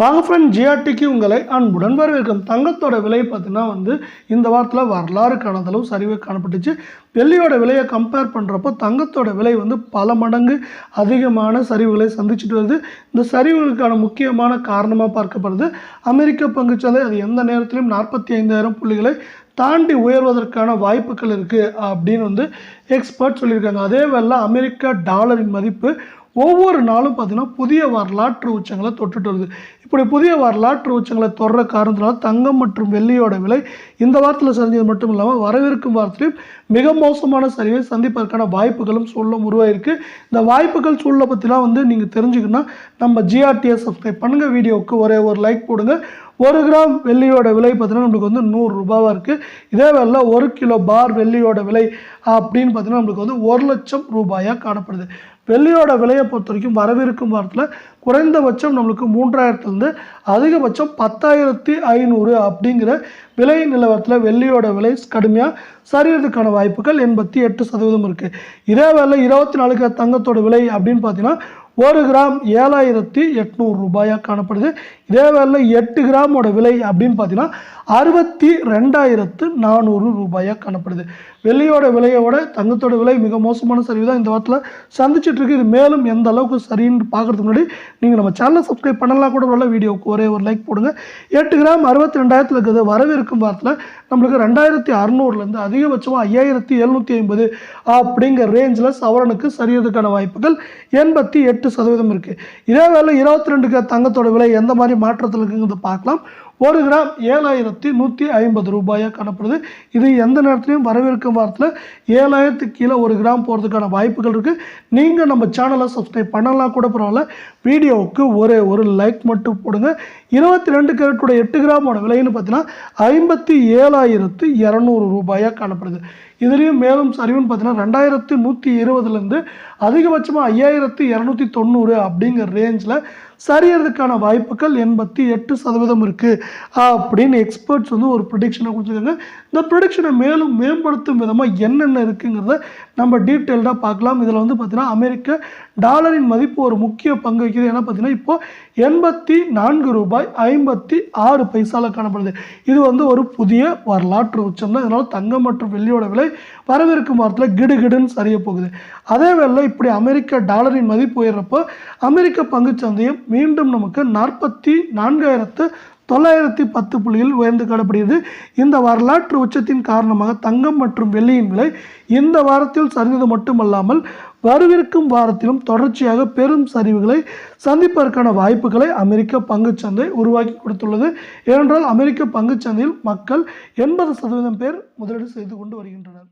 வாங்க ஃப்ரெண்ட் ஜிஆர்டிக்கு உங்களை அன்புடன் வரவேற்கும். தங்கத்தோட விலை பார்த்தீங்கன்னா வந்து இந்த வாரத்தில் வரலாறு காணதளவு அளவு சரிவு காணப்பட்டுச்சு. வெள்ளியோட விலையை கம்பேர் பண்ணுறப்போ தங்கத்தோட விலை வந்து பல மடங்கு அதிகமான சரிவுகளை சந்திச்சுட்டு வருது. இந்த சரிவுகளுக்கான முக்கியமான காரணமாக பார்க்கப்படுது. அமெரிக்க பங்குச்சந்தை அது எந்த நேரத்திலும் நாற்பத்தி ஐந்தாயிரம் புள்ளிகளை தாண்டி உயர்வதற்கான வாய்ப்புகள் இருக்குது அப்படின்னு வந்து எக்ஸ்பர்ட் சொல்லியிருக்காங்க. அதே வேளை அமெரிக்கா டாலரின் மதிப்பு ஒவ்வொரு நாளும் பார்த்தீங்கன்னா புதிய வரலாற்று உச்சங்களை தொட்டுட்டு வருது. இப்படி புதிய வரலாற்று உச்சங்களை தொடர காரணத்தினால தங்கம் மற்றும் வெள்ளியோட விலை இந்த வாரத்தில் சரிஞ்சது மட்டும் இல்லாமல் வரவிருக்கும் வாரத்திலையும் மிக மோசமான சரிவை சந்திப்பதற்கான வாய்ப்புகளும் சூழலும் உருவாயிருக்கு. இந்த வாய்ப்புகள் சூழலை பற்றிலாம் வந்து நீங்கள் தெரிஞ்சுக்கணும்னா நம்ம ஜிஆர்டிஎஸ் சப்ஸ்கிரைப் பண்ணுங்கள் வீடியோவுக்கு ஒரே ஒரு லைக் போடுங்க. ஒரு கிராம் வெள்ளியோட விலை பார்த்தீங்கன்னா நம்மளுக்கு வந்து நூறு ரூபாவாக இருக்குது இதே வேலை ஒரு கிலோ பார் வெள்ளியோட விலை அப்படின்னு பார்த்தீங்கன்னா நம்மளுக்கு வந்து ஒரு லட்சம் ரூபாயாக காணப்படுது. வெள்ளியோட விலையை பொறுத்த வரைக்கும் வரவிருக்கும் வாரத்தில் குறைந்தபட்சம் நம்மளுக்கு மூன்றாயிரத்துலேருந்து அதிகபட்சம் பத்தாயிரத்தி ஐநூறு அப்படிங்கிற விலை நிலவரத்தில் வெள்ளியோட விலை கடுமையாக சரியறதுக்கான வாய்ப்புகள் எண்பத்தி எட்டு சதவீதம் இருக்குது இதே வேலை இருபத்தி நாலுக்கு தங்கத்தோட விலை அப்படின்னு பார்த்தீங்கன்னா ஒரு கிராம் ஏழாயிரத்தி எட்நூறு ரூபாயாக காணப்படுது. இதே வேலை எட்டு கிராமோட விலை அப்படின்னு பார்த்தீங்கன்னா அறுபத்தி ரெண்டாயிரத்து நானூறு ரூபாயாக காணப்படுது. வெள்ளியோட விலையோட தங்கத்தோட விலை மிக மோசமான சரிவு தான் இந்த வாரத்தில் சந்திச்சிட்டு இருக்கு. இது மேலும் எந்த அளவுக்கு சரின்னு பார்க்கறதுக்கு முன்னாடி நீங்கள் நம்ம சேனலை சப்ஸ்கிரைப் பண்ணலாம். கூட நல்ல வீடியோவுக்கு ஒரே ஒரு லைக் போடுங்க. எட்டு கிராம் அறுபத்தி ரெண்டாயிரத்தில் இருக்கிறது வரவிருக்கும் வாரத்தில் நம்மளுக்கு ரெண்டாயிரத்தி அறநூறுலேருந்து அதிகபட்சமாக ஐயாயிரத்தி எழுநூற்றி ஐம்பது அப்படிங்கிற ரேஞ்சில் சவரனுக்கு சரியறதுக்கான வாய்ப்புகள் எண்பத்தி எட்டு சதவீதம் இருக்குது இதே வேலை இருபத்தி ரெண்டுக்கு தங்கத்தோட விலை எந்த மாதிரி மாற்றத்தில் இருக்குங்கிறத பார்க்கலாம். ஒரு கிராம் ஏழாயிரத்தி நூற்றி ஐம்பது ரூபாயாக காணப்படுது. இது எந்த நேரத்துலையும் வரவிருக்கும் வாரத்தில் ஏழாயிரத்துக்கு கீழே ஒரு கிராம் போகிறதுக்கான வாய்ப்புகள் இருக்குது நீங்கள் நம்ம சேனலை சப்ஸ்கிரைப் பண்ணலாம் கூட பரவாயில்ல. வீடியோவுக்கு ஒரே ஒரு லைக் மட்டும் போடுங்க. இருபத்தி ரெண்டு கேரட்டோட எட்டு கிராமோட விலைன்னு பார்த்தீங்கன்னா ஐம்பத்தி ஏழாயிரத்து இரநூறு ரூபாயாக காணப்படுது. இதுலேயும் மேலும் சரிவுன்னு பார்த்தீங்கன்னா ரெண்டாயிரத்து நூற்றி இருபதுலேருந்து அதிகபட்சமாக ஐயாயிரத்து இரநூத்தி தொண்ணூறு அப்படிங்கிற ரேஞ்சில் சரியறதுக்கான வாய்ப்புகள் எண்பத்தி எட்டு சதவீதம் இருக்குது அப்படின்னு எக்ஸ்பர்ட்ஸ் வந்து ஒரு ப்ரொடிக்ஷனை கொடுத்துருக்காங்க. இந்த ப்ரொடிக்ஷனை மேலும் மேம்படுத்தும் விதமாக என்னென்ன இருக்குங்கிறத நம்ம டீட்டெயில்டாக பார்க்கலாம். இதில் வந்து பார்த்திங்கன்னா அமெரிக்க டாலரின் மதிப்பு ஒரு முக்கிய பங்கு வைக்கிறது ஏன்னா பார்த்தீங்கன்னா இப்போ எண்பத்தி நான்கு ரூபாய் ஐம்பத்தி ஆறு பைசாவில் காணப்படுது. இது வந்து ஒரு புதிய வரலாற்று உச்சம் தான். இதனால் தங்கம் மற்றும் வெள்ளியோட விலை வரவிருக்கும் வாரத்தில் கிடுகிடுன்னு சரிய போகுது. அதே வேளை இப்படி அமெரிக்க டாலரின் மதிப்பு உயர்றப்போ அமெரிக்க பங்குச்சந்தையும் மீண்டும் நமக்கு நாற்பத்தி நான்காயிரத்து தொள்ளாயிரத்தி பத்து புள்ளியில் உயர்ந்து காணப்படுகிறது. இந்த வரலாற்று உச்சத்தின் காரணமாக தங்கம் மற்றும் வெள்ளியின் விலை இந்த வாரத்தில் சரிந்தது மட்டுமல்லாமல் வரவிருக்கும் வாரத்திலும் தொடர்ச்சியாக பெரும் சரிவுகளை சந்திப்பதற்கான வாய்ப்புகளை அமெரிக்க பங்குச்சந்தை உருவாக்கி கொடுத்துள்ளது. ஏனென்றால் அமெரிக்க பங்குச்சந்தையில் மக்கள் எண்பது சதவீதம் பேர் முதலீடு செய்து கொண்டு வருகின்றனர்.